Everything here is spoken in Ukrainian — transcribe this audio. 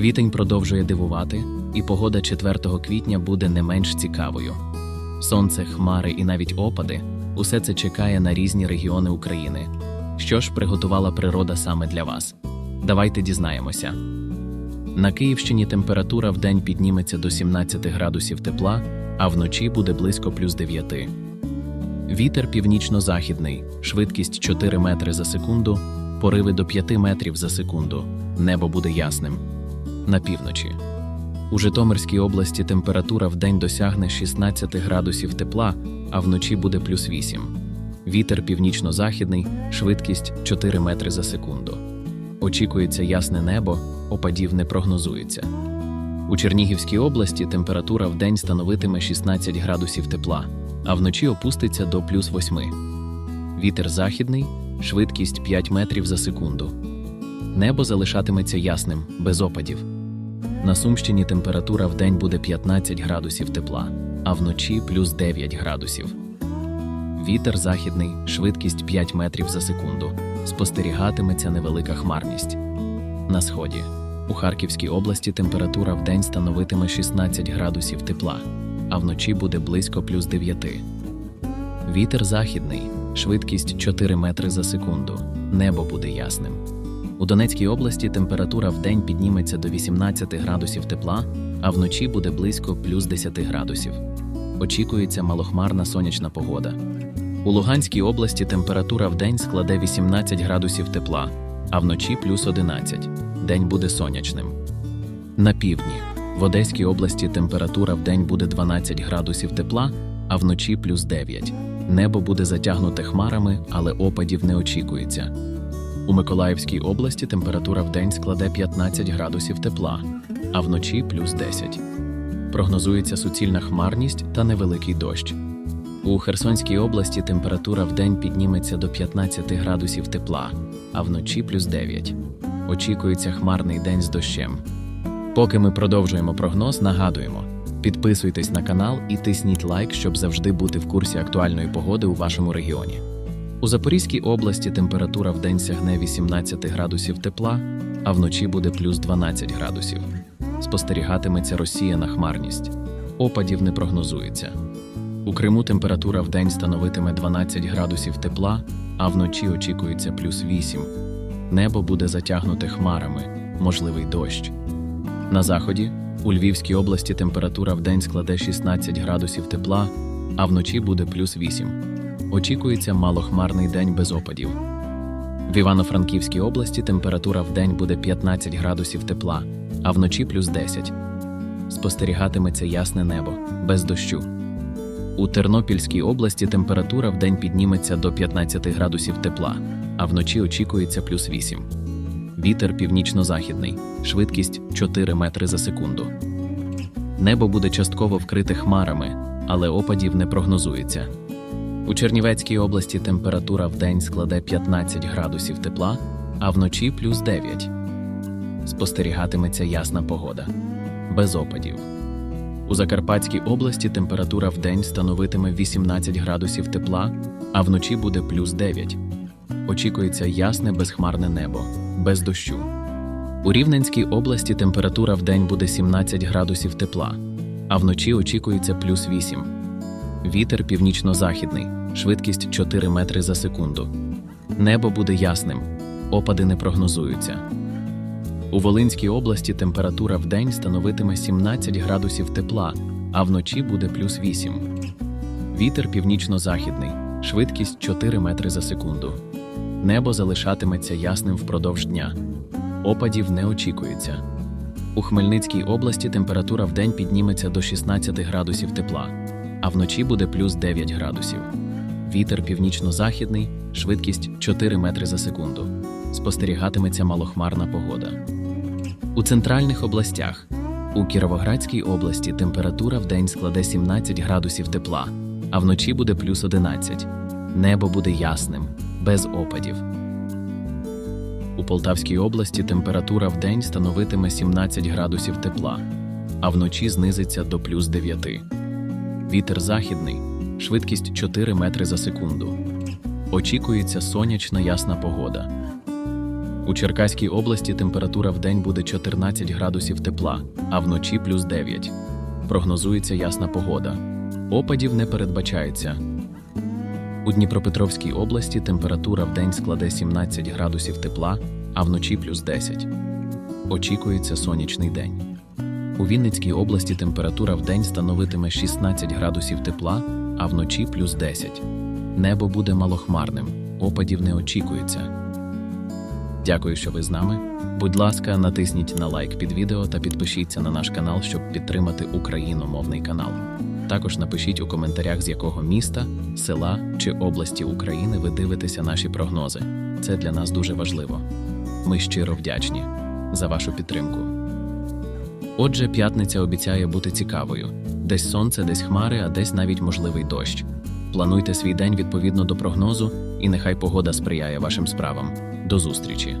Квітень продовжує дивувати, і погода 4 квітня буде не менш цікавою. Сонце, хмари і навіть опади усе це чекає на різні регіони України. Що ж приготувала природа саме для вас? Давайте дізнаємося. На Київщині температура вдень підніметься до 17 градусів тепла, а вночі буде близько плюс 9. Вітер північно-західний, швидкість 4 метри за секунду, пориви до 5 метрів за секунду. Небо буде ясним. На півночі. У Житомирській області температура вдень досягне 16 градусів тепла, а вночі буде плюс 8. Вітер північно-західний, швидкість 4 метри за секунду. Очікується ясне небо, опадів не прогнозується. У Чернігівській області температура вдень становитиме 16 градусів тепла, а вночі опуститься до плюс 8. Вітер західний, швидкість 5 метрів за секунду. Небо залишатиметься ясним, без опадів. На Сумщині температура вдень буде 15 градусів тепла, а вночі плюс 9 градусів. Вітер західний, швидкість 5 метрів за секунду. Спостерігатиметься невелика хмарність. На сході. У Харківській області температура вдень становитиме 16 градусів тепла, а вночі буде близько плюс 9. Вітер західний, швидкість 4 метри за секунду. Небо буде ясним. У Донецькій області температура вдень підніметься до 18 градусів тепла, а вночі буде близько плюс 10 градусів. Очікується малохмарна сонячна погода. У Луганській області температура вдень складе 18 градусів тепла, а вночі плюс 11. День буде сонячним. На півдні. В Одеській області температура вдень буде 12 градусів тепла, а вночі плюс 9. Небо буде затягнуте хмарами, але опадів не очікується. У Миколаївській області температура вдень складе 15 градусів тепла, а вночі плюс 10. Прогнозується суцільна хмарність та невеликий дощ. У Херсонській області температура вдень підніметься до 15 градусів тепла, а вночі плюс 9. Очікується хмарний день з дощем. Поки ми продовжуємо прогноз, нагадуємо: підписуйтесь на канал і тисніть лайк, щоб завжди бути в курсі актуальної погоди у вашому регіоні. У Запорізькій області температура вдень сягне 18 градусів тепла, а вночі буде плюс 12 градусів. Спостерігатиметься розсіяна хмарність. Опадів не прогнозується. У Криму температура вдень становитиме 12 градусів тепла, а вночі очікується плюс 8. Небо буде затягнуте хмарами, можливий дощ. На заході у Львівській області температура вдень складе 16 градусів тепла, а вночі буде плюс 8. Очікується малохмарний день без опадів. В Івано-Франківській області температура вдень буде 15 градусів тепла, а вночі плюс 10. Спостерігатиметься ясне небо, без дощу. У Тернопільській області температура вдень підніметься до 15 градусів тепла, а вночі очікується плюс 8. Вітер північно-західний, швидкість 4 метри за секунду. Небо буде частково вкрите хмарами, але опадів не прогнозується. У Чернівецькій області температура вдень складе 15 градусів тепла, а вночі плюс 9. Спостерігатиметься ясна погода. Без опадів. У Закарпатській області температура вдень становитиме 18 градусів тепла, а вночі буде плюс 9. Очікується ясне безхмарне небо, без дощу. У Рівненській області температура вдень буде 17 градусів тепла, а вночі очікується плюс 8. Вітер північно-західний, швидкість 4 метри за секунду. Небо буде ясним, опади не прогнозуються. У Волинській області температура вдень становитиме 17 градусів тепла, а вночі буде плюс 8. Вітер північно-західний, швидкість 4 метри за секунду. Небо залишатиметься ясним впродовж дня. Опадів не очікується. У Хмельницькій області температура вдень підніметься до 16 градусів тепла, а вночі буде плюс 9 градусів. Вітер північно-західний, швидкість 4 метри за секунду. Спостерігатиметься малохмарна погода. У центральних областях у Кіровоградській області температура вдень складе 17 градусів тепла, а вночі буде плюс 11. Небо буде ясним, без опадів. У Полтавській області температура вдень становитиме 17 градусів тепла, а вночі знизиться до плюс 9. Вітер західний, швидкість 4 метри за секунду. Очікується сонячна ясна погода. У Черкаській області температура в день буде 14 градусів тепла, а вночі плюс 9. Прогнозується ясна погода. Опадів не передбачається. У Дніпропетровській області температура в день складе 17 градусів тепла, а вночі плюс 10. Очікується сонячний день. У Вінницькій області температура в день становитиме 16 градусів тепла, а вночі плюс 10. Небо буде малохмарним, опадів не очікується. Дякую, що ви з нами. Будь ласка, натисніть на лайк під відео та підпишіться на наш канал, щоб підтримати україномовний канал. Також напишіть у коментарях, з якого міста, села чи області України ви дивитеся наші прогнози. Це для нас дуже важливо. Ми щиро вдячні за вашу підтримку. Отже, п'ятниця обіцяє бути цікавою: десь сонце, десь хмари, а десь навіть можливий дощ. Плануйте свій день відповідно до прогнозу, і нехай погода сприяє вашим справам. До зустрічі!